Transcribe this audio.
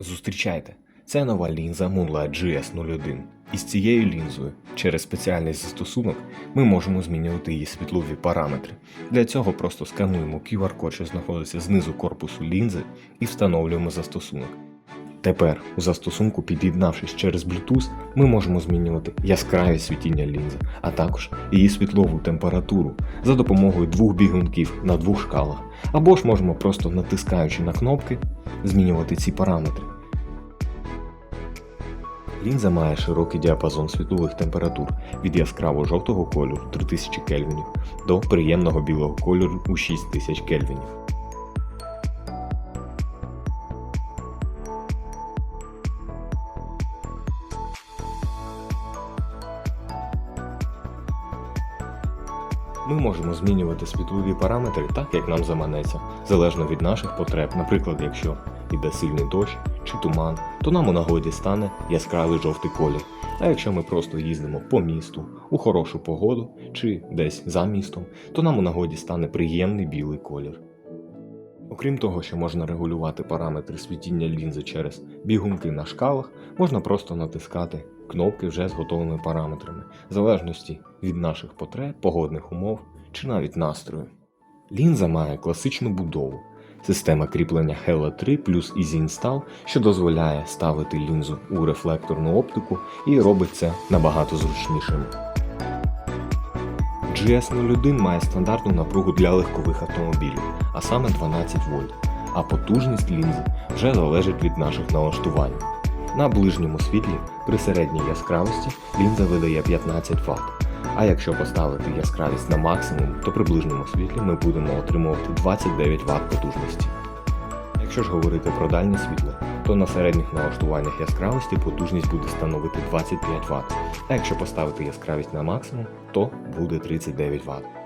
Зустрічайте! Це нова лінза Moonlight GS01. Із цією лінзою через спеціальний застосунок ми можемо змінювати її світлові параметри. Для цього просто скануємо QR-код, що знаходиться знизу корпусу лінзи, і встановлюємо застосунок. Тепер у застосунку, під'єднавшись через Bluetooth, ми можемо змінювати яскравість світіння лінзи, а також її світлову температуру за допомогою двох бігунків на двох шкалах, або ж можемо просто натискаючи на кнопки змінювати ці параметри. Лінза має широкий діапазон світлових температур від яскраво жовтого кольору 3000 кельвінів до приємного білого кольору у 6000 кельвінів. Ми можемо змінювати світлові параметри так, як нам заманеться, залежно від наших потреб. Наприклад, якщо йде сильний дощ чи туман, то нам у нагоді стане яскравий жовтий колір. А якщо ми просто їздимо по місту у хорошу погоду чи десь за містом, то нам у нагоді стане приємний білий колір. Окрім того, що можна регулювати параметри світіння лінзи через бігунки на шкалах, можна просто натискати кнопки вже з готовими параметрами, в залежності від наших потреб, погодних умов чи навіть настрою. Лінза має класичну будову. Система кріплення Hella 3 плюс Easy Install, що дозволяє ставити лінзу у рефлекторну оптику і робить це набагато зручнішим. GS01 має стандартну напругу для легкових автомобілів, а саме 12 вольт, а потужність лінзи вже залежить від наших налаштувань. На ближньому світлі при середній яскравості лінза видає 15 Вт, а якщо поставити яскравість на максимум, то при ближньому світлі ми будемо отримувати 29 Вт потужності. Якщо ж говорити про дальнє світло, то на середніх налаштуваннях яскравості потужність буде становити 25 Вт, а якщо поставити яскравість на максимум, то буде 39 Вт.